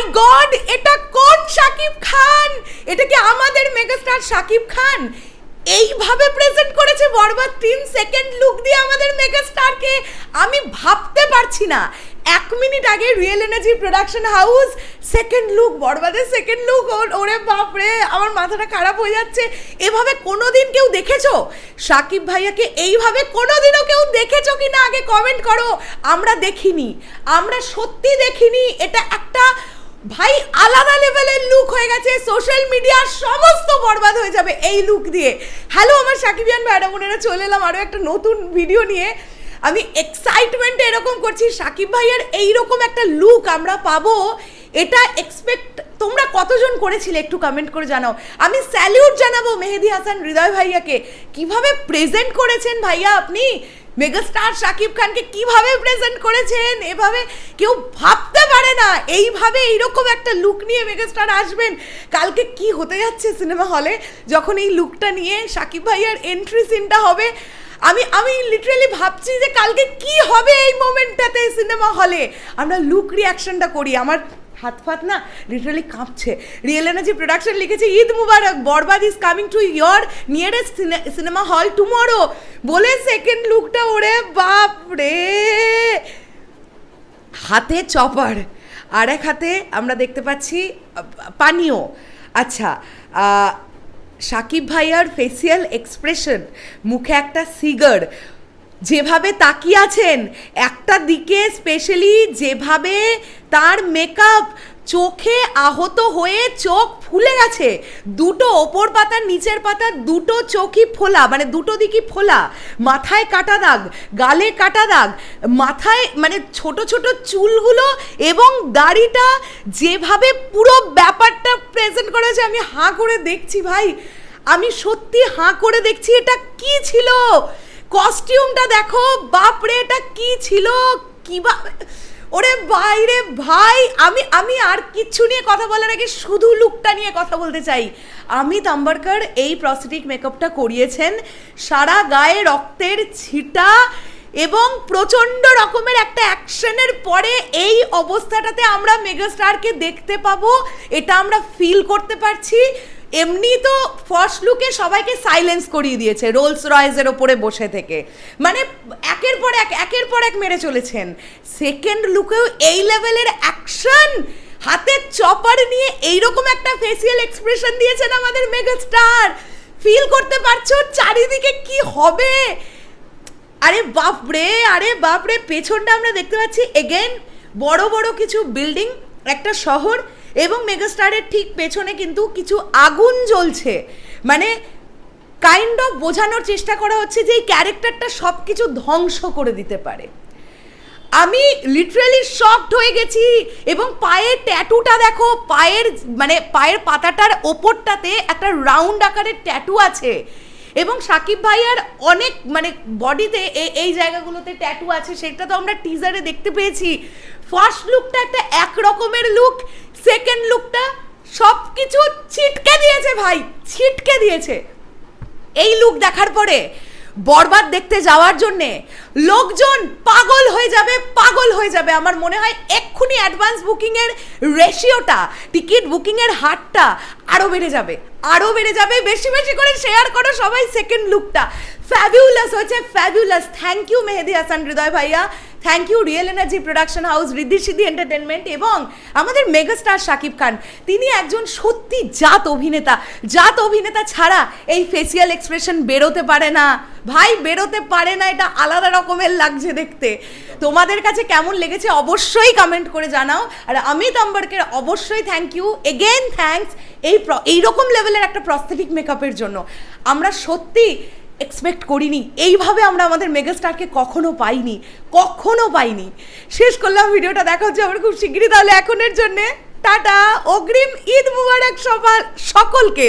মাই god, এটা কোন শাকিব খান? এটা কি আমাদের মেগাস্টার শাকিব খান? এইভাবে প্রেজেন্ট করেছে বরবাদ তিন সেকেন্ড লুক দিয়ে আমাদের মেগাস্টারকে। আমি ভাবতে পারছি না। এক মিনিট আগে real energy production house second look বরবাদের সেকেন্ড লুক ওরে বাপরে, আমার মাথাটা খারাপ হয়ে যাচ্ছে। এভাবে কোনোদিন কেউ দেখেছ? সাকিব ভাইয়াকে এইভাবে কোনোদিনও কেউ দেখেছ কি না আগে কমেন্ট করো। আমরা দেখিনি। আমরা সত্যি দেখিনি। এটা একটা ভাই, আলাদা লেভেলের লুক হয়ে গেছে। সোশ্যাল মিডিয়ার সমস্ত বরবাদ হয়ে যাবে এই লুক দিয়ে। হ্যালো আমার সাকিবিয়ান ম্যাডাম ওনারা চলে এলাম আরও একটা নতুন ভিডিও নিয়ে। আমি এক্সাইটমেন্টে এরকম করছি, সাকিব ভাইয়ের এইরকম একটা লুক আমরা পাবো। এটা এক্সপেক্ট তোমরা কতজন করেছিলে একটু কমেন্ট করে জানাও। আমি স্যালিউট জানাব মেহেদি হাসান হৃদয় ভাইয়াকে। কীভাবে প্রেজেন্ট করেছেন ভাইয়া আপনি? মেগাস্টার শাকিব খানকে কীভাবে প্রেজেন্ট করেছেন? এভাবে কেউ ভাবতে পারে না। এইভাবে এইরকম একটা লুক নিয়ে মেগাস্টার আসবেন। কালকে কি হতে যাচ্ছে সিনেমা হলে যখন এই লুকটা নিয়ে শাকিব ভাইয়ার এন্ট্রি সিনটা হবে, আমি আমি লিটারালি ভাবছি যে কালকে কি হবে এই মোমেন্টটাতে সিনেমা হলে আমরা লুক রিয়াকশনটা করি। আমার হাত ফাত না লিটারালি কাঁপছে। রিয়েল এনার্জি প্রোডাকশন লিখেছে, Eid Mubarak, Borbaad is coming to your nearest cinema hall tomorrow বলে সেকেন্ড লুকটা ওরে বাপ রে হাতে চপার। আর এক হাতে আমরা দেখতে পাচ্ছি পানীয়। আচ্ছা সাকিব ভাইয়ার ফেসিয়াল এক্সপ্রেশন মুখে একটা সিগার যেভাবে তাকিয়ে আছেন একটা দিকে স্পেশালি যেভাবে তার মেকআপ চোখে আহত হয়ে চোখ ফুলে গেছে, দুটো ওপর পাতা, নিচের পাতা, দুটো চোখই ফোলা মানে দুটো দিকই ফোলা। মাথায় কাটা দাগ, গালে কাটা দাগ, মাথায় মানে ছোট ছোট চুলগুলো এবং দাড়িটা যেভাবে পুরো ব্যাপারটা প্রেজেন্ট করেছে, আমি হাঁ করে দেখছি ভাই। আমি সত্যি হাঁ করে দেখছি, এটা কি ছিল? কস্টিউমটা দেখো, বাপরে, এটা কি ছিল? কীভাবে ওরে বাইরে ভাই, আমি আমি আর কিচ্ছু নিয়ে কথা বলার আগে শুধু লুকটা নিয়ে কথা বলতে চাই। অমিত আম্বারকর এই প্রস্থেটিক মেকআপটা করিয়েছেন। সারা গায়ে রক্তের ছিটা এবং প্রচণ্ড রকমের একটা অ্যাকশনের পরে এই অবস্থাটাতে আমরা মেগাস্টারকে দেখতে পাবো। এটা আমরা ফিল করতে পারছি। এমনি তো ফার্স্ট লুকে সবাইকে সাইলেন্স করিয়ে দিয়েছে রোলস রয়েসের ওপরে বসে থেকে। মানে একের পর এক, একের পর এক মেরে চলেছেন। সেকেন্ড লুকেও এই লেভেলের অ্যাকশন হাতের চপার নিয়ে এইরকম একটা ফেসিয়াল এক্সপ্রেশন দিয়েছেন আমাদের মেগাস্টার ফিল করতে পারছ চারিদিকে কি হবে? আরে বাপরে আরে বাপরে, পেছনটা আমরা দেখতে পাচ্ছি। এগেন বড় বড় কিছু বিল্ডিং একটা শহর এবং মেগাস্টারের ঠিক পেছনে কিন্তু কিছু আগুন জ্বলছে। মানে কাইন্ড অফ বোঝানোর চেষ্টা করা হচ্ছে যে এই ক্যারেক্টারটা সব কিছু ধ্বংস করে দিতে পারে। আমি লিটারালি শকড হয়ে গেছি এবং পায়ের ট্যাটুটা দেখো, পায়ের মানে পায়ের পাতাটার ওপরটাতে একটা রাউন্ড আকারের ট্যাটু আছে। এবং সাকিব ভাইয়ার অনেক মানে বডিতে এই জায়গাগুলোতে ট্যাটু আছে, সেটা তো আমরা টিজারে দেখতে পেয়েছি। ফার্স্ট লুকটা একটা এক রকমের লুক সেকেন্ড লুকটা সব কিছু ছিটকে দিয়েছে ভাই, ছিটকে দিয়েছে। এই লুক দেখার পরে বরবাদ দেখতে যাওয়ার জন্যে লোকজন পাগল হয়ে যাবে, পাগল হয়ে যাবে। আমার মনে হয় এক্ষুনি অ্যাডভান্স বুকিংয়ের রেশিওটা টিকিট বুকিংয়ের হারটা আরও বেড়ে যাবে আরও বেড়ে যাবে। বেশি বেশি করে শেয়ার করো সবাই সেকেন্ড লুকটা ফ্যাবিউলাস হয়েছে fabulous thank you Mehedi Hasan, Hridoy ভাইয়া। Thank you real energy production house Riddhi Siddhi entertainment এবং আমাদের মেগাস্টার শাকিব খান তিনি একজন সত্যি জাত অভিনেতা। জাত অভিনেতা ছাড়া এই ফেসিয়াল এক্সপ্রেশন বেরোতে পারে না। ভাই, বেরোতে পারে না, এটা আলাদা রকমের লাগছে দেখতে। তোমাদের কাছে কেমন লেগেছে অবশ্যই কমেন্ট করে জানাও। আর অমিত আম্বরকের অবশ্যই থ্যাংক ইউ এগেন থ্যাঙ্কস এই এইরকম লেভেলের একটা প্রস্থেটিক মেকআপের জন্য। আমরা সত্যি এক্সপেক্ট করিনি। এইভাবে আমরা আমাদের মেগাস্টারকে কখনো পাইনি কখনো পাইনি। শেষ করলাম, ভিডিওটা দেখা হচ্ছে আমার খুব শিগগিরই তাহলে এখনের জন্যে। টাটা, অগ্রিম ঈদ মুবারক সবার সকলকে।